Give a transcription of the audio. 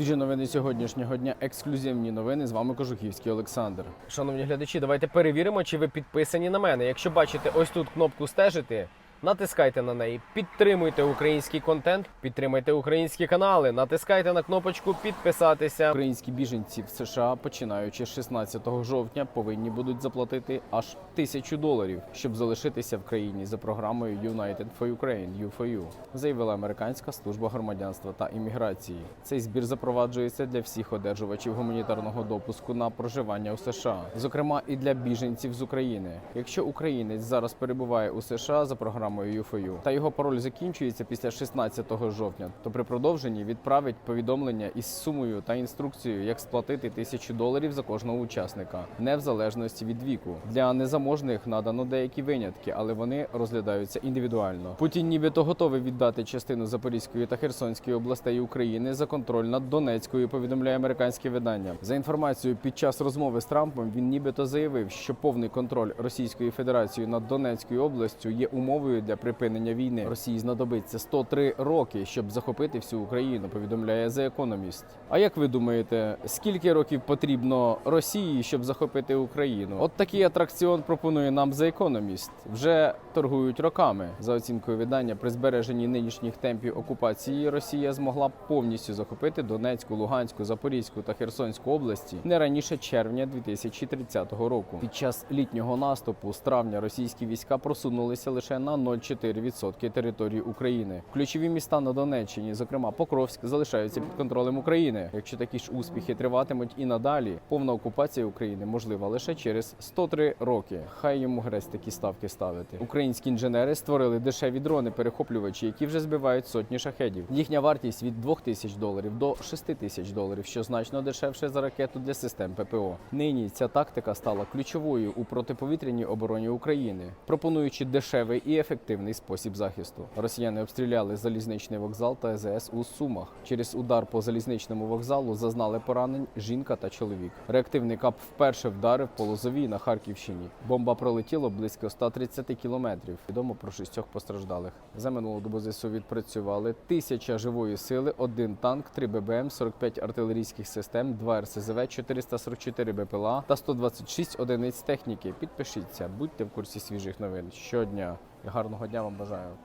Свіжі новини сьогоднішнього дня, ексклюзивні новини. З вами Кожухівський Олександр. Шановні глядачі, давайте перевіримо, чи ви підписані на мене. Якщо бачите ось тут кнопку стежити, натискайте на неї, підтримуйте український контент, підтримайте українські канали, натискайте на кнопочку підписатися. Українські біженці в США, починаючи з 16 жовтня, повинні будуть заплатити аж тисячу доларів, щоб залишитися в країні за програмою United for Ukraine U4U, заявила американська служба громадянства та імміграції. Цей збір запроваджується для всіх одержувачів гуманітарного допуску на проживання у США, зокрема і для біженців з України. Якщо українець зараз перебуває у США за програмою U4U, та його пароль закінчується після 16 жовтня, то при продовженні відправить повідомлення із сумою та інструкцією, як сплатити тисячу доларів за кожного учасника, не в залежності від віку. Для незаможних надано деякі винятки, але вони розглядаються індивідуально. Путін нібито готовий віддати частину Запорізької та Херсонської областей України за контроль над Донецькою. Повідомляє американське видання. За інформацією, під час розмови з Трампом він нібито заявив, що повний контроль Російської Федерації над Донецькою областю є умовою для припинення війни. Росії знадобиться 103 роки, щоб захопити всю Україну. Повідомляє The Economist. А як ви думаєте, скільки років потрібно Росії, щоб захопити Україну? От такий атракціон пропонує нам The Economist. Вже торгують роками. За оцінкою видання, при збереженні нинішніх темпів окупації Росія змогла б повністю захопити Донецьку, Луганську, Запорізьку та Херсонську області не раніше червня 2030 року. Під час літнього наступу з травня російські війська просунулися лише на 0,4% території України. Ключові міста на Донеччині, зокрема Покровськ, залишаються під контролем України. Якщо такі ж успіхи триватимуть і надалі, повна окупація України можлива лише через 103 роки. Хай йому грець такі ставки ставити. Українські інженери створили дешеві дрони перехоплювачі, які вже збивають сотні шахедів. Їхня вартість від 2 тисяч доларів до 6 тисяч доларів, що значно дешевше за ракету для систем ППО. Нині ця тактика стала ключовою у протиповітряній обороні України, пропонуючи дешевий і ефективний спосіб захисту. Росіяни обстріляли залізничний вокзал та ЕЗС у Сумах. Через удар по залізничному вокзалу зазнали поранень жінка та чоловік. Реактивний кап вперше вдарив по Лозовій на Харківщині. Бомба пролетіла близько 130 кілометрів. Відомо про шістьох постраждалих. За минулу добу ЗСУ відпрацювали тисяча живої сили, один танк, 3 ББМ, 45 артилерійських систем, 2 РСЗВ, 444 БПЛА та 126 одиниць техніки. Підпишіться, будьте в курсі свіжих новин щодня. І гарного дня вам бажаю.